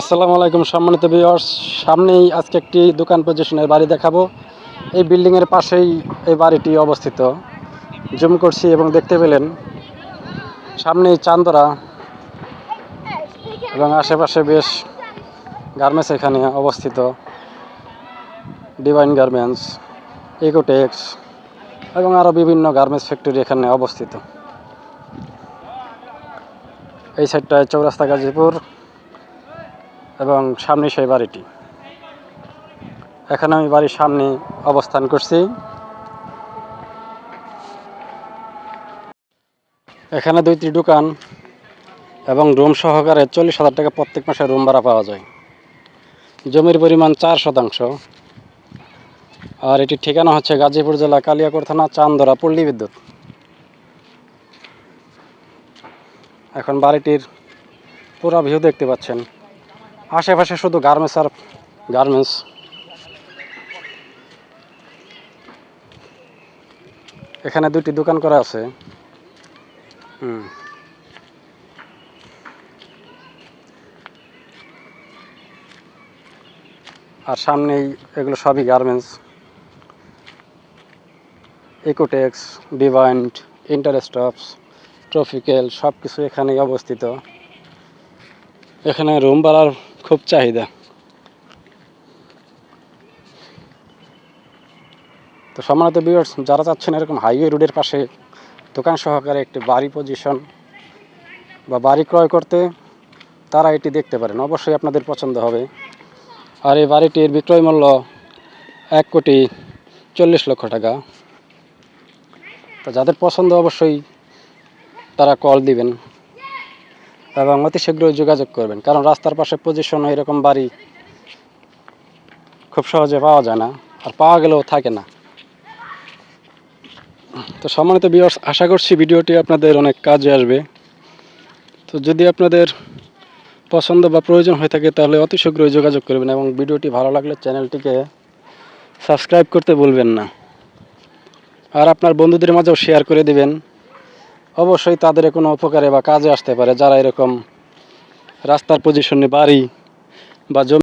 আসসালামু আলাইকুম সম্মানিত ভিউয়ার্স। সামনেই আজকে একটি দোকান পজিশনের বাড়ি দেখাবো। এই বিল্ডিংয়ের পাশেই এই বাড়িটি অবস্থিত। জুম করছি এবং দেখতে পেলেন সামনেই চান্দরা এবং আশেপাশে বেশ গার্মেন্টস এখানে অবস্থিত। ডিভাইন গার্মেন্টস ইকোটেক্স এবং আরও বিভিন্ন গার্মেন্টস ফ্যাক্টরি এখানে অবস্থিত। এই সাইডটায় চৌরাস্তা গাজীপুর। এবং সামনে সেই বাড়িটি। এখন আমি বাড়ির সামনে অবস্থান করছি। এখানে দুইটি দোকান এবং রুম সহকারে চল্লিশ হাজার টাকা প্রত্যেক মাসে রুম ভাড়া পাওয়া যায়। জমির পরিমাণ চার শতাংশ। আর এটির ঠিকানা হচ্ছে গাজীপুর জেলা কালিয়াকোর থানা, চান্দরা, পল্লী বিদ্যুৎ। এখন বাড়িটির পুরো ভিউ দেখতে পাচ্ছেন। আশেপাশে শুধু গার্মেন্টস আর গার্মেন্টস এখানে দুটি দোকান করা আছে। হুম। আর সামনেই এগুলো সবই গার্মেন্টস ইকোটেক্স ডিভাইন্ড ইন্টারেস্টপস ট্রফিক্যাল সব কিছু এখানেই অবস্থিত। এখানে রুম ভাড়ার খুব চাহিদা। তো সম্মানিত বিয়ার্স যারা চাচ্ছেন এরকম হাইওয়ে রোডের পাশে দোকান সহকারে একটি বাড়ি পজিশন বা বাড়ি ক্রয় করতে, তারা এটি দেখতে পারেন। অবশ্যই আপনাদের পছন্দ হবে। আর এই বাড়িটির বিক্রয় মূল্য এক কোটি চল্লিশ লক্ষ টাকা। তো যাদের পছন্দ, অবশ্যই তারা কল দিবেন। এবং অতি শীঘ্রই যোগাযোগ করবেন। কারণ রাস্তার পাশে পজিশন এরকম বাড়ি খুব সহজে পাওয়া যায় না, আর পাওয়া গেলেও থাকে না। তো সম্মানিত বিয়ার্স আশা করছি ভিডিওটি আপনাদের অনেক কাজে আসবে। তো যদি আপনাদের পছন্দ বা প্রয়োজন হয়ে থাকে, তাহলে অতি শীঘ্রই যোগাযোগ করবেন এবং ভিডিওটি ভালো লাগলে চ্যানেলটিকে সাবস্ক্রাইব করতে ভুলবেন না। আর আপনার বন্ধুদের মাঝেও শেয়ার করে দিবেন। অবশ্যই তাদের কোনো উপকারে বা কাজে আসতে পারে যারা এরকম রাস্তার পজিশনে বাড়ি বা জমি